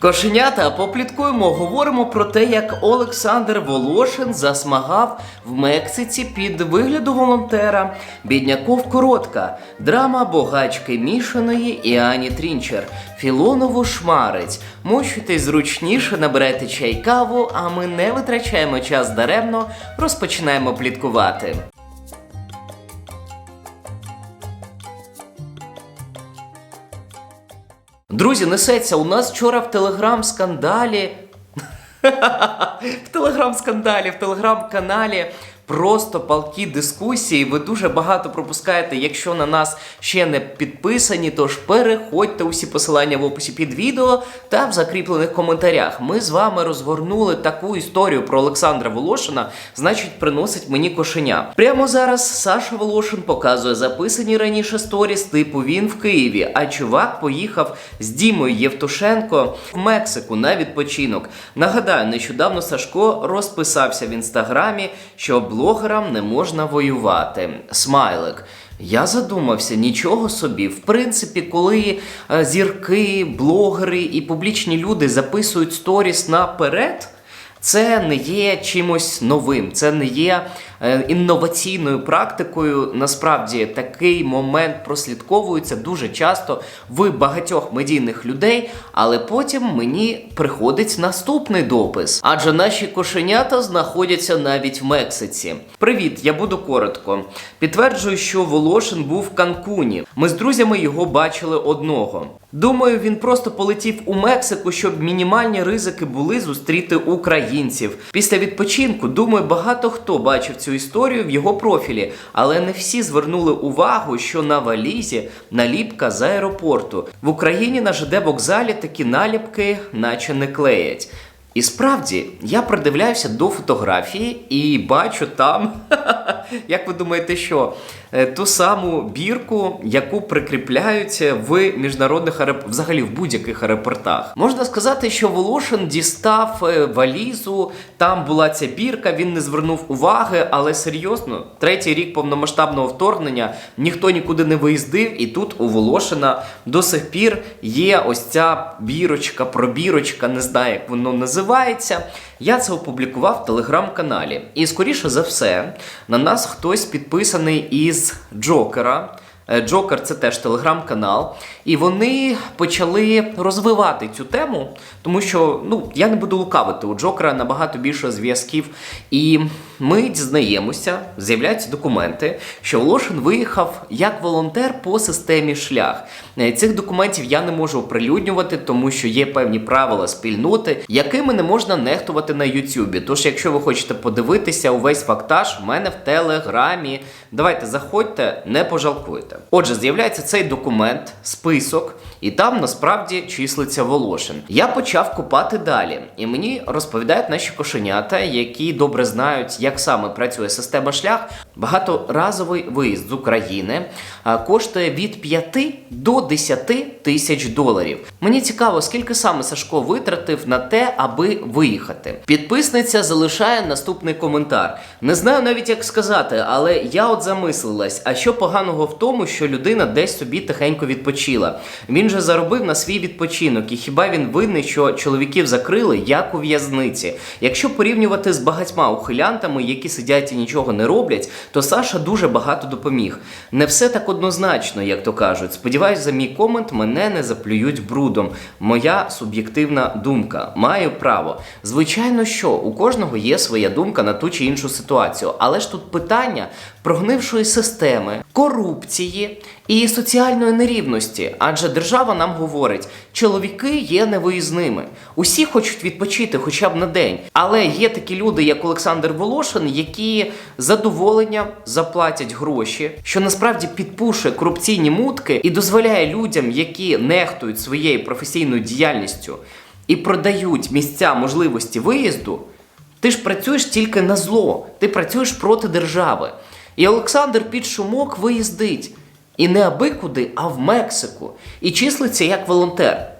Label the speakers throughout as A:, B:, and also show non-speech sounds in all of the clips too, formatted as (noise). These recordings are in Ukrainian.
A: Кошенята, попліткуємо, говоримо про те, як Олександр Волошин засмагав в Мексиці під вигляду волонтера. Бідняков коротка. Драма богачки Мішаної і Ані Трінчер. Філонову шмарець. Мощуйтесь зручніше, наберете чай каву, а ми не витрачаємо час даремно, розпочинаємо пліткувати. Друзі, несеться. У нас вчора в телеграм-скандалі. (laughs) В телеграм-скандалі, в телеграм-каналі просто палкі дискусії. Ви дуже багато пропускаєте. Якщо на нас ще не підписані, тож переходьте усі посилання в описі під відео та в закріплених коментарях. Ми з вами розгорнули таку історію про Олександра Волошина, значить, приносить мені кошеня. Прямо зараз Саша Волошин показує записані раніше сторіс, типу він в Києві, а чувак поїхав з Дімою Євтушенко в Мексику на відпочинок. Нагадаю, нещодавно Сашко розписався в інстаграмі, що блогерам не можна воювати. Смайлик. Я задумався, нічого собі. В принципі, коли е, зірки, блогери і публічні люди записують сторіс наперед. Це не є чимось новим, це не є е, інноваційною практикою. Насправді такий момент прослідковується дуже часто в багатьох медійних людей, але потім мені приходить наступний допис. Адже наші кошенята знаходяться навіть в Мексиці. Привіт, я буду коротко. Підтверджую, що Волошин був в Канкуні. Ми з друзями його бачили одного. Думаю, він просто полетів у Мексику, щоб мінімальні ризики були зустріти українців. Після відпочинку, думаю, багато хто бачив цю історію в його профілі, але не всі звернули увагу, що на валізі наліпка з аеропорту. В Україні на ЖД вокзалі такі наліпки, наче не клеять. І справді я придивляюся до фотографії і бачу там, (laughs) як ви думаєте, що ту саму бірку, яку прикріпляють в міжнародних аероп... взагалі в будь-яких аеропортах. Можна сказати, що Волошин дістав е, валізу, там була ця бірка, він не звернув уваги, але серйозно, третій рік повномасштабного вторгнення ніхто нікуди не виїздив, і тут у Волошина до сих пір є ось ця бірочка, пробірочка, не знаю, як воно називається. Я це опублікував в телеграм-каналі. І скоріше за все, на нас хтось підписаний із Джокера. Е, Джокер це теж телеграм-канал, і вони почали розвивати цю тему, тому що ну я не буду лукавити, у Джокера набагато більше зв'язків. І ми дізнаємося, з'являються документи, що Волошин виїхав як волонтер по системі шлях. Е, Цих документів я не можу оприлюднювати, тому що є певні правила спільноти, якими не можна нехтувати на Ютубі. Тож, якщо ви хочете подивитися увесь фактаж, в мене в телеграмі. Давайте заходьте, не пожалкуйте. Отже, з'являється цей документ, список, і там насправді числиться Волошин. Я почав копати далі, і мені розповідають наші кошенята, які добре знають, як саме працює система шлях. Багаторазовий виїзд з України коштує від 5 до 10 тисяч доларів. Мені цікаво, скільки саме Сашко витратив на те, аби виїхати. Підписниця залишає наступний коментар. Не знаю навіть як сказати, але я от замислилась, а що поганого в тому, що людина десь собі тихенько відпочила. Він же заробив на свій відпочинок, і хіба він винний, що чоловіків закрили як у в'язниці? Якщо порівнювати з багатьма ухилянтами, які сидять і нічого не роблять, то Саша дуже багато допоміг. Не все так однозначно, як то кажуть. Сподіваюсь, за мій комент мене не заплюють брудом. Моя суб'єктивна думка. Маю право. Звичайно, що у кожного є своя думка на ту чи іншу ситуацію, але ж тут питання прогнившої системи, корупції і соціальної нерівності. Адже держава нам говорить, чоловіки є невиїзними. Усі хочуть відпочити хоча б на день. Але є такі люди, як Олександр Волошин, які задоволення заплатять гроші, що насправді підпушує корупційні мутки і дозволяє людям, які нехтують своєю професійною діяльністю і продають місця можливості виїзду. Ти ж працюєш тільки на зло, ти працюєш проти держави. І Олександр під шумок виїздить. І не аби куди, а в Мексику. І числиться як волонтер.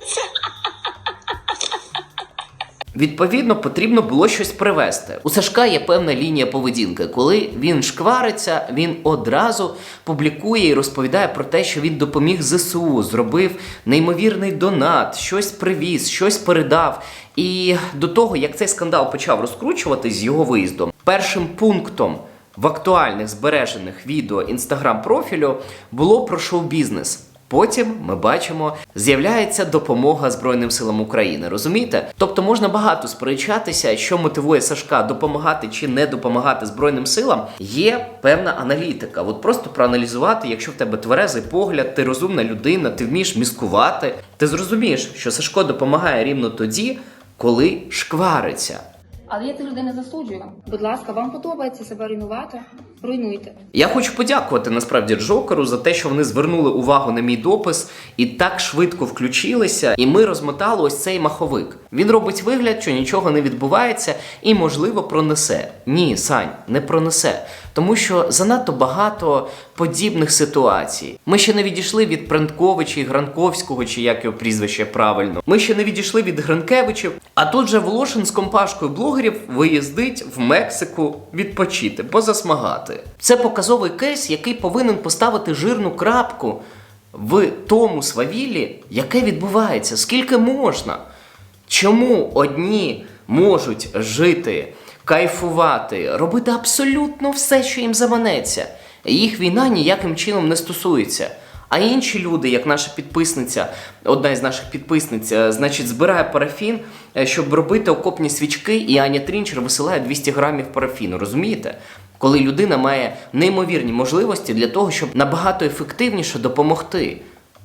A: Відповідно, потрібно було щось привести. У Сашка є певна лінія поведінки. Коли він шквариться, він одразу публікує і розповідає про те, що він допоміг ЗСУ, зробив неймовірний донат, щось привіз, щось передав. І до того, як цей скандал почав розкручуватись з його виїздом, першим пунктом в актуальних збережених відео інстаграм профілю було про шоу-бізнес. Потім ми бачимо, з'являється допомога Збройним силам України. Розумієте? Тобто можна багато сперечатися, що мотивує Сашка допомагати чи не допомагати Збройним силам. Є певна аналітика. От просто проаналізувати, якщо в тебе тверезий погляд, ти розумна людина, ти вмієш міскувати. Ти зрозумієш, що Сашко допомагає рівно тоді, коли шквариться.
B: Але я цих людей не засуджую. Будь ласка, вам подобається себе руйнувати? Руйнуйте.
A: Я хочу подякувати насправді Джокеру за те, що вони звернули увагу на мій допис і так швидко включилися, і ми розмотали ось цей маховик. Він робить вигляд, що нічого не відбувається і, можливо, пронесе. Ні, Сань, не пронесе. Тому що занадто багато подібних ситуацій. Ми ще не відійшли від Прентковича і Гранковського, чи як його прізвище правильно. Ми ще не відійшли від Гранкевичів. А тут же Волошин з компашкою блогерів виїздить в Мексику відпочити, позасмагати. Це показовий кейс, який повинен поставити жирну крапку в тому свавіллі, яке відбувається. Скільки можна? Чому одні можуть жити, кайфувати, робити абсолютно все, що їм заманеться? Їх війна ніяким чином не стосується. А інші люди, як наша підписниця, одна із наших підписниць, е, значить, збирає парафін, е, щоб робити окопні свічки, і Аня Трінчер висилає 200 грамів парафіну. Розумієте? Коли людина має неймовірні можливості для того, щоб набагато ефективніше допомогти.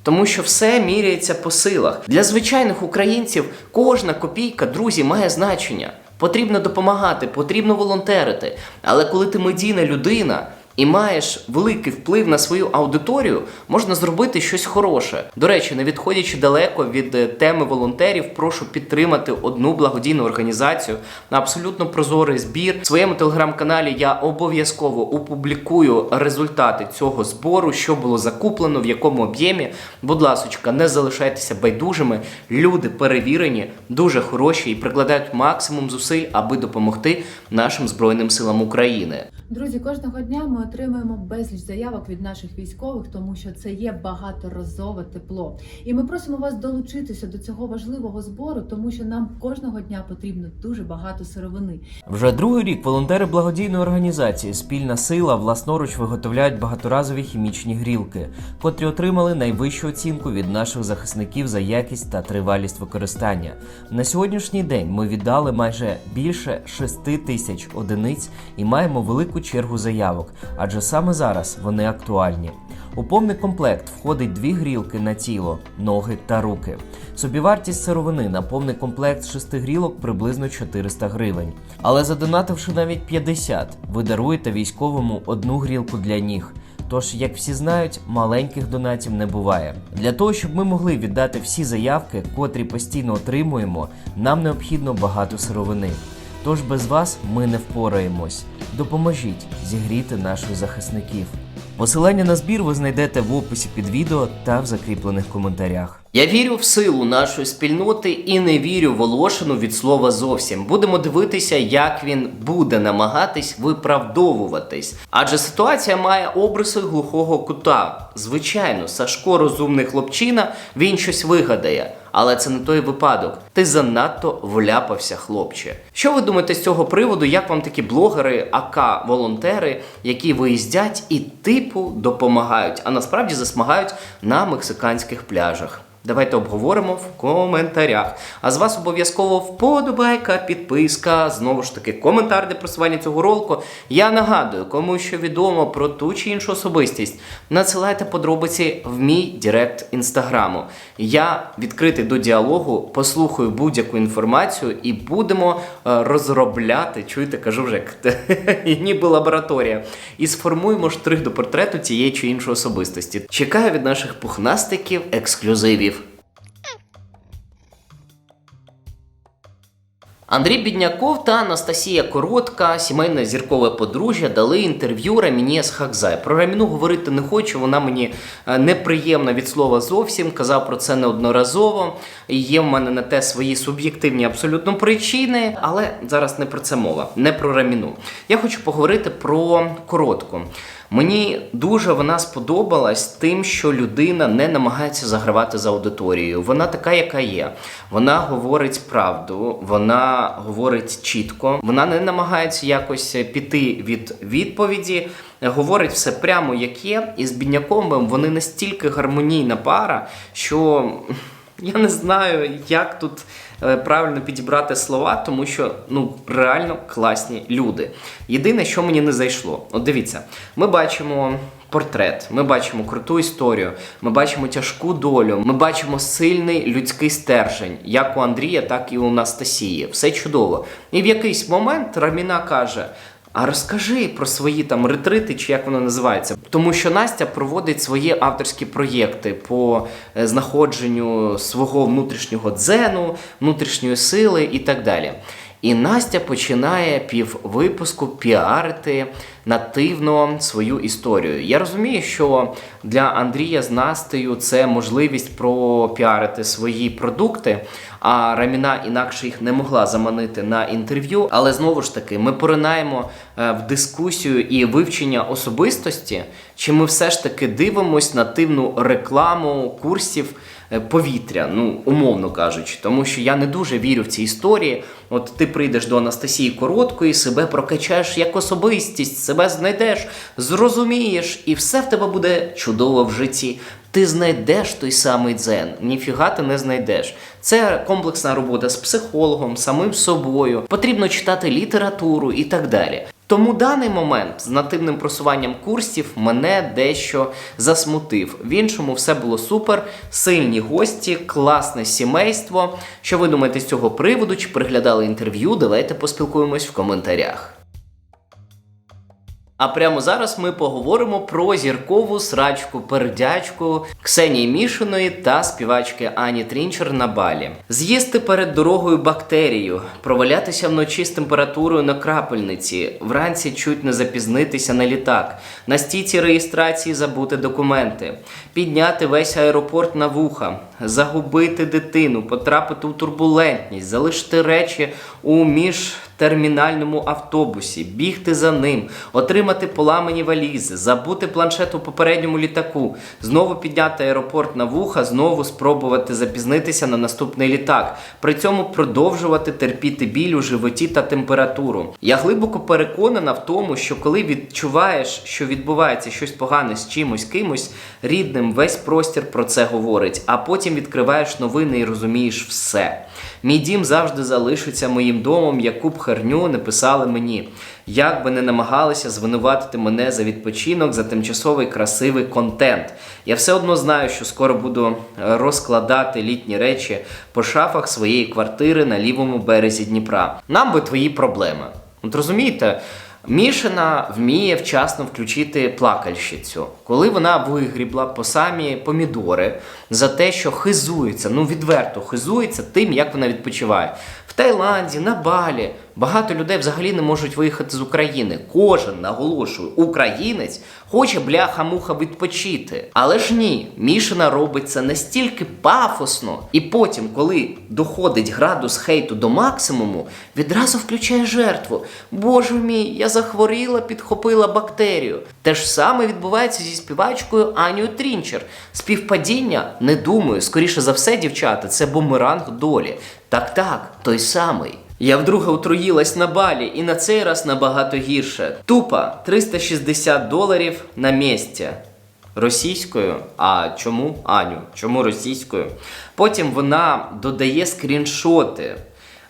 A: Тому що все міряється по силах. Для звичайних українців кожна копійка, друзі, має значення. Потрібно допомагати, потрібно волонтерити. Але коли ти медійна людина і маєш великий вплив на свою аудиторію, можна зробити щось хороше. До речі, не відходячи далеко від е, теми волонтерів, прошу підтримати одну благодійну організацію на абсолютно прозорий збір. В своєму телеграм-каналі я обов'язково опублікую результати цього збору, що було закуплено, в якому об'ємі. Будь ласочка, не залишайтеся байдужими. Люди перевірені, дуже хороші і прикладають максимум зусиль, аби допомогти нашим збройним силам України.
C: Друзі, кожного дня ми отримуємо безліч заявок від наших військових, тому що це є багаторазове тепло. І ми просимо вас долучитися до цього важливого збору, тому що нам кожного дня потрібно дуже багато сировини.
D: Вже другий рік волонтери благодійної організації Спільна сила власноруч виготовляють багаторазові хімічні грілки, котрі отримали найвищу оцінку від наших захисників за якість та тривалість використання. На сьогоднішній день ми віддали майже більше 6 тисяч одиниць і маємо велику чергу заявок, адже саме зараз вони актуальні. У повний комплект входить дві грілки на тіло, ноги та руки. Собівартість сировини на повний комплект шести грілок приблизно 400 гривень. Але задонативши навіть 50, ви даруєте військовому одну грілку для ніг. Тож, як всі знають, маленьких донатів не буває. Для того, щоб ми могли віддати всі заявки, котрі постійно отримуємо, нам необхідно багато сировини. Тож без вас ми не впораємось. Допоможіть зігріти наших захисників. Посилання на збір ви знайдете в описі під відео та в закріплених коментарях.
A: Я вірю в силу нашої спільноти і не вірю Волошину від слова зовсім. Будемо дивитися, як він буде намагатись виправдовуватись. Адже ситуація має обриси глухого кута. Звичайно, Сашко розумний хлопчина, він щось вигадає. Але це не той випадок. Ти занадто вляпався, хлопче. Що ви думаєте з цього приводу? Як вам такі блогери, АК волонтери, які виїздять і типу допомагають, а насправді засмагають на мексиканських пляжах? Давайте обговоримо в коментарях. А з вас обов'язково вподобайка, підписка, знову ж таки, коментар для просування цього ролику. Я нагадую, кому що відомо про ту чи іншу особистість, надсилайте подробиці в мій Директ інстаграму. Я відкритий до діалогу, послухаю будь-яку інформацію і будемо е, розробляти. Чуєте, кажу вже (laughs) ніби лабораторія. І сформуємо штрих до портрету цієї чи іншої особистості. Чекаю від наших пухнастиків ексклюзивів. Андрій Бідняков та Анастасія Коротка, сімейне зіркове подружжя, дали інтерв'ю Раміні Схакзай. Про Раміну говорити не хочу, вона мені е, неприємна від слова зовсім. Казав про це неодноразово. Є в мене на те свої суб'єктивні абсолютно причини, але зараз не про це мова, не про Раміну. Я хочу поговорити про коротку. Мені дуже вона сподобалась тим, що людина не намагається загравати за аудиторією. Вона така, яка є. Вона говорить правду, вона говорить чітко, вона не намагається якось піти від відповіді, говорить все прямо як є. І з Бідняковим вони настільки гармонійна пара, що я не знаю, як тут е, правильно підібрати слова, тому що ну реально класні люди. Єдине, що мені не зайшло, от дивіться, ми бачимо. Портрет, ми бачимо круту історію, ми бачимо тяжку долю, ми бачимо сильний людський стержень, як у Андрія, так і у Анастасії. Все чудово. І в якийсь момент Раміна каже: а розкажи про свої там ретрити, чи як воно називається. Тому що Настя проводить свої авторські проєкти по е, знаходженню свого внутрішнього дзену, внутрішньої сили і так далі. І Настя починає піввипуску піарити нативно свою історію. Я розумію, що для Андрія з Настею це можливість пропіарити свої продукти, а Раміна інакше їх не могла заманити на інтерв'ю. Але знову ж таки, ми поринаємо е, в дискусію і вивчення особистості, чи ми все ж таки дивимось нативну рекламу курсів повітря, ну умовно кажучи, тому що я не дуже вірю в ці історії. От ти прийдеш до Анастасії Короткої, себе прокачаєш як особистість, себе знайдеш, зрозумієш, і все в тебе буде чудово в житті. Ти знайдеш той самий дзен, ніфіга ти не знайдеш. Це комплексна робота з психологом, самим собою. Потрібно читати літературу і так далі. Тому даний момент з нативним просуванням курсів мене дещо засмутив. В іншому все було супер, сильні гості, класне сімейство. Що ви думаєте з цього приводу? Чи приглядали інтерв'ю? Давайте поспілкуємось в коментарях. А прямо зараз ми поговоримо про зіркову срачку пердячку Ксенії Мішиної та співачки Ані Трінчер на балі. З'їсти перед дорогою бактерію, провалятися вночі з температурою на крапельниці, вранці чуть не запізнитися на літак, на стійці реєстрації забути документи, підняти весь аеропорт на вуха, загубити дитину, потрапити у турбулентність, залишити речі у міжтермінальному автобусі, бігти за ним, отримати поламані валізи, забути планшет у попередньому літаку, знову підняти аеропорт на вуха, знову спробувати запізнитися на наступний літак, при цьому продовжувати терпіти біль у животі та температуру. Я глибоко переконана в тому, що коли відчуваєш, що відбувається щось погане з чимось кимось, рідним весь простір про це говорить, а потім відкриваєш новини і розумієш все. Мій дім завжди залишиться моїм домом, яку б херню не писали мені. Як би не намагалися звинуватити мене за відпочинок, за тимчасовий красивий контент. Я все одно знаю, що скоро буду е, розкладати літні речі по шафах своєї квартири на лівому березі Дніпра. Нам би твої проблеми. От розумієте? Мішина вміє вчасно включити плакальщицю, коли вона вигрібла по самі помідори за те, що хизується, ну відверто хизується тим, як вона відпочиває. Таїланді, на Балі багато людей взагалі не можуть виїхати з України. Кожен, наголошую, українець хоче бляха-муха відпочити. Але ж ні, Мішина робить це настільки пафосно, і потім, коли доходить градус хейту до максимуму, відразу включає жертву. Боже мій, я захворіла, підхопила бактерію. Те ж саме відбувається зі співачкою Анією Трінчер. Співпадіння не думаю, скоріше за все, дівчата, це бумеранг долі. Так, так, той самий. Я вдруге отруїлась на балі, і на цей раз набагато гірше. Тупа 360 доларів на місці. Російською. А чому Аню? Чому російською? Потім вона додає скріншоти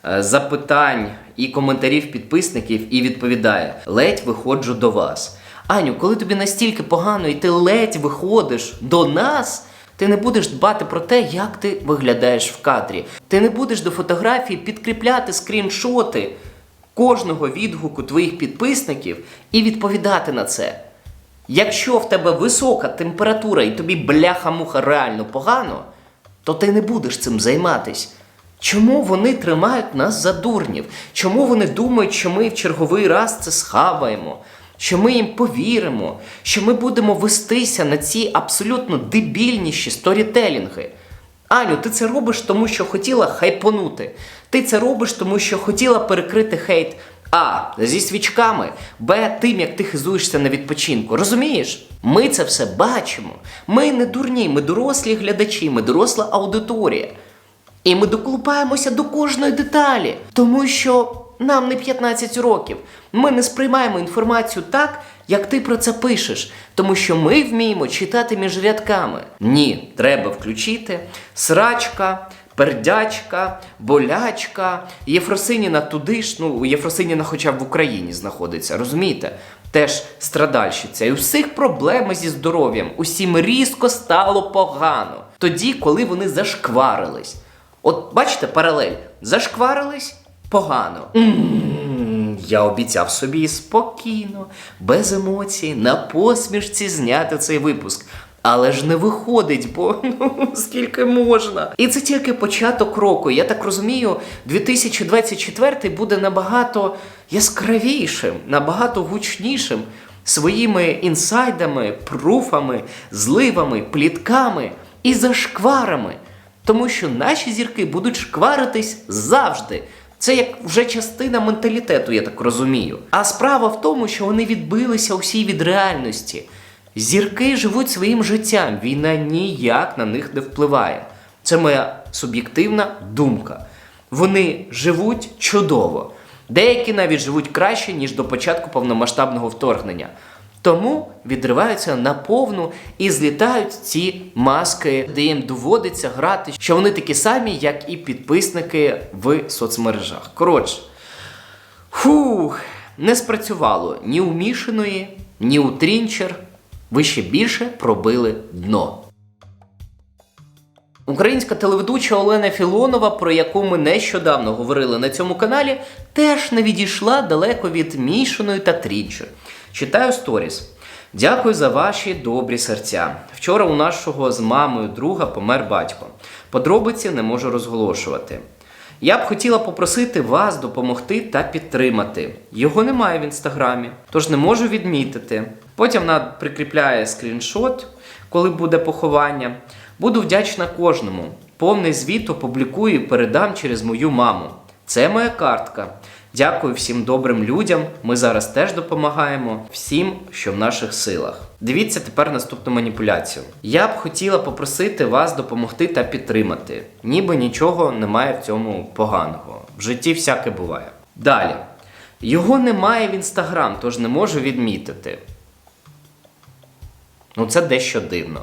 A: е, запитань і коментарів підписників і відповідає: ледь виходжу до вас. Аню, коли тобі настільки погано і ти ледь виходиш до нас. Ти не будеш дбати про те, як ти виглядаєш в кадрі. Ти не будеш до фотографії підкріпляти скріншоти кожного відгуку твоїх підписників і відповідати на це. Якщо в тебе висока температура і тобі бляха-муха реально погано, то ти не будеш цим займатись. Чому вони тримають нас за дурнів? Чому вони думають, що ми в черговий раз це схаваємо? Що ми їм повіримо, що ми будемо вестися на ці абсолютно дебільніші сторітелінги. Аню, ти це робиш, тому що хотіла хайпонути. Ти це робиш, тому що хотіла перекрити хейт А. Зі свічками, Б. Тим, як ти хизуєшся на відпочинку. Розумієш? Ми це все бачимо. Ми не дурні, ми дорослі глядачі, ми доросла аудиторія. І ми доколупаємося до кожної деталі, тому що нам не 15 років. Ми не сприймаємо інформацію так, як ти про це пишеш, тому що ми вміємо читати між рядками. Ні, треба включити срачка, пердячка, болячка, Єфросиніна туди ж, ну Єфросиніна хоча б в Україні знаходиться, розумієте? Теж страдальщиця. І у всіх проблеми зі здоров'ям. Усім різко стало погано. Тоді, коли вони зашкварились. От бачите, паралель. Зашкварились погано. Я обіцяв собі спокійно, без емоцій, на посмішці зняти цей випуск. Але ж не виходить, бо (laughs) ну скільки можна. І це тільки початок року. Я так розумію, 2024 буде набагато яскравішим, набагато гучнішим своїми інсайдами, пруфами, зливами, плітками і зашкварами. Тому що наші зірки будуть шкваритись завжди. Це як вже частина менталітету, я так розумію. А справа в тому, що вони відбилися усі від реальності. Зірки живуть своїм життям, війна ніяк на них не впливає. Це моя суб'єктивна думка. Вони живуть чудово. Деякі навіть живуть краще, ніж до початку повномасштабного вторгнення. Тому відриваються на повну і злітають ці маски, де їм доводиться грати, що вони такі самі, як і підписники в соцмережах. Коротше, фух, не спрацювало ні у Мішиної, ні у Трінчер. Ви ще більше пробили дно. Українська телеведуча Олена Філонова, про яку ми нещодавно говорили на цьому каналі, теж не відійшла далеко від Мішиної та Трінчер. Читаю сторіс. Дякую за ваші добрі серця. Вчора у нашого з мамою друга помер батько. Подробиці не можу розголошувати. Я б хотіла попросити вас допомогти та підтримати. Його немає в інстаграмі, тож не можу відмітити. Потім вона прикріпляє скріншот, коли буде поховання. Буду вдячна кожному. Повний звіт опублікую і передам через мою маму. Це моя картка. Дякую всім добрим людям. Ми зараз теж допомагаємо всім, що в наших силах. Дивіться тепер наступну маніпуляцію. Я б хотіла попросити вас допомогти та підтримати. Ніби нічого немає в цьому поганого. В житті всяке буває. Далі. Його немає в інстаграм, тож не можу відмітити. Ну, це дещо дивно.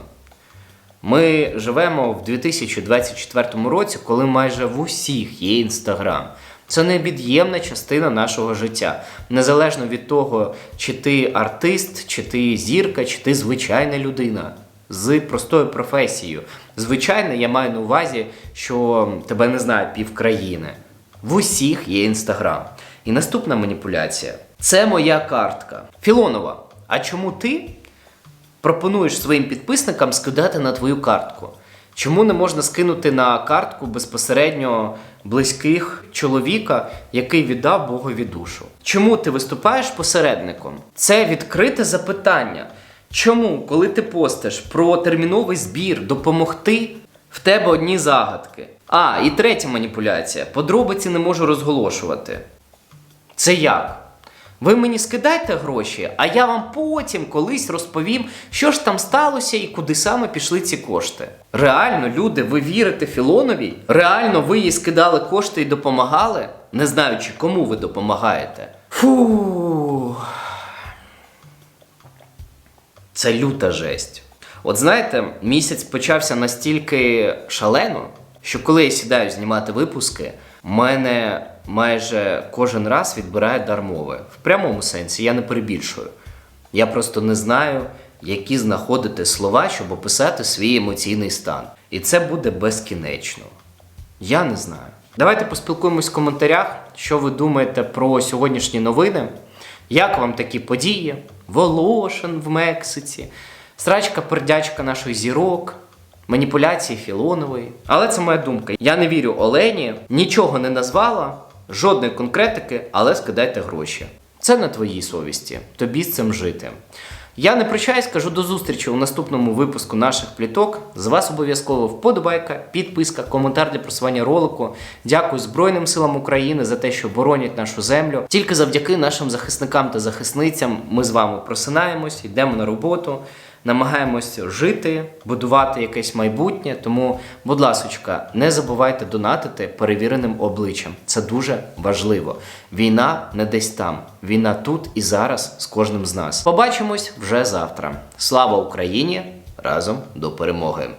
A: Ми живемо в 2024 році, коли майже в усіх є інстаграм. Це невід'ємна частина нашого життя. Незалежно від того, чи ти артист, чи ти зірка, чи ти звичайна людина з простою професією. Звичайно, я маю на увазі, що тебе не знає півкраїни. В усіх є інстаграм. І наступна маніпуляція це моя картка. Філонова, а чому ти пропонуєш своїм підписникам скидати на твою картку. Чому не можна скинути на картку безпосередньо близьких чоловіка, який віддав Богові душу? Чому ти виступаєш посередником? Це відкрите запитання. Чому, коли ти постиш про терміновий збір допомогти, в тебе одні загадки? А, і третя маніпуляція. Подробиці не можу розголошувати. Це як? Ви мені скидайте гроші, а я вам потім колись розповім, що ж там сталося і куди саме пішли ці кошти. Реально, люди, ви вірите Філоновій? Реально, ви їй скидали кошти і допомагали, не знаючи, кому ви допомагаєте. Фу. Це люта жесть. От знаєте, місяць почався настільки шалено, що коли я сідаю знімати випуски, мене майже кожен раз відбирає дар мови. В прямому сенсі я не перебільшую. Я просто не знаю, які знаходити слова, щоб описати свій емоційний стан. І це буде безкінечно. Я не знаю. Давайте поспілкуємось в коментарях, що ви думаєте про сьогоднішні новини. Як вам такі події? Волошин в Мексиці, срачка пердячка наших зірок, маніпуляції Філонової. Але це моя думка. Я не вірю Олені, нічого не назвала, жодної конкретики, але скидайте гроші. Це на твоїй совісті. Тобі з цим жити. Я не прощаюсь, кажу до зустрічі у наступному випуску наших пліток. З вас обов'язково вподобайка, підписка, коментар для просування ролику. Дякую Збройним силам України за те, що боронять нашу землю. Тільки завдяки нашим захисникам та захисницям ми з вами просинаємось, йдемо на роботу, намагаємось жити, будувати якесь майбутнє. Тому, будь ласочка, не забувайте донатити перевіреним обличчям. Це дуже важливо. Війна не десь там. Війна тут і зараз з кожним з нас. Побачимось вже завтра. Слава Україні! Разом до перемоги!